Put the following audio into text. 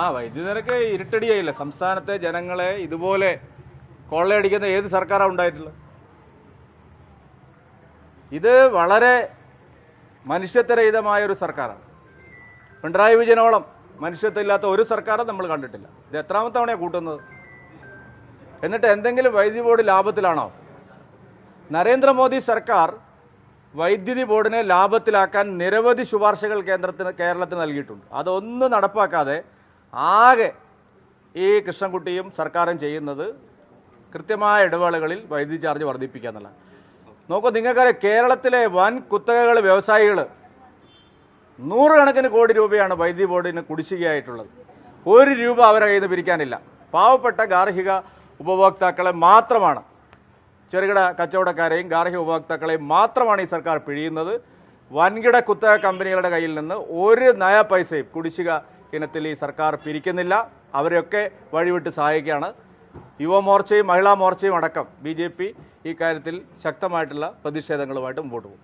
ആ വൈദ്യുതി നിരക്ക് ഇരുട്ടടിയായില്ല? സംസ്ഥാനത്തെ ജനങ്ങളെ ഇതുപോലെ കൊള്ളയടിക്കുന്ന ഏത് സർക്കാരാണ് ഉണ്ടായിട്ടുള്ളത്? ഇത് വളരെ മനുഷ്യത്വരഹിതമായ ഒരു സർക്കാരാണ്. പിണറായി വിജയനോളം മനുഷ്യത്വമില്ലാത്ത ഒരു സർക്കാരും നമ്മൾ കണ്ടിട്ടില്ല. ഇത് എത്രാമത്തെ തവണയാണ് കൂട്ടുന്നത്? എന്നിട്ട് എന്തെങ്കിലും വൈദ്യുതി ബോർഡ് ലാഭത്തിലാണോ? നരേന്ദ്രമോദി സർക്കാർ വൈദ്യുതി ബോർഡിനെ ലാഭത്തിലാക്കാൻ നിരവധി ശുപാർശകൾ കേന്ദ്രത്തിന് കേരളത്തിന് നൽകിയിട്ടുണ്ട്. അതൊന്നും നടപ്പാക്കാതെ ആകെ ഈ കൃഷ്ണൻകുട്ടിയും സർക്കാരും ചെയ്യുന്നത് കൃത്യമായ ഇടവേളകളിൽ വൈദ്യുതി ചാർജ് വർദ്ധിപ്പിക്കുക എന്നുള്ള നോക്കൂ നിങ്ങൾക്കറിയാം കേരളത്തിലെ വൻ കുത്തകകൾ വ്യവസായികൾ നൂറുകണക്കിന് കോടി രൂപയാണ് വൈദ്യുതി ബോർഡിന് കുടിശ്ശികയായിട്ടുള്ളത്. ഒരു രൂപ അവരെ കയ്യിൽ നിന്ന് പിരിക്കാനില്ല. പാവപ്പെട്ട ഗാർഹിക ഉപഭോക്താക്കളെ മാത്രമാണ് ചെറുകിട കച്ചവടക്കാരെയും ഗാർഹിക ഉപഭോക്താക്കളെയും മാത്രമാണ് ഈ സർക്കാർ പിഴിയുന്നത്. വൻകിട കുത്തക കമ്പനികളുടെ കയ്യിൽ നിന്ന് ഒരു നയ പൈസയും കുടിശ്ശിക ഇനത്തിൽ ഈ സർക്കാർ പിരിക്കുന്നില്ല. അവരെയൊക്കെ വഴിവിട്ട് സഹായിക്കുകയാണ്. യുവമോർച്ചയും മഹിളാ മോർച്ചയും അടക്കം ബി ജെ പി ഈ കാര്യത്തിൽ ശക്തമായിട്ടുള്ള പ്രതിഷേധങ്ങളുമായിട്ട് മുമ്പോട്ട് പോകും.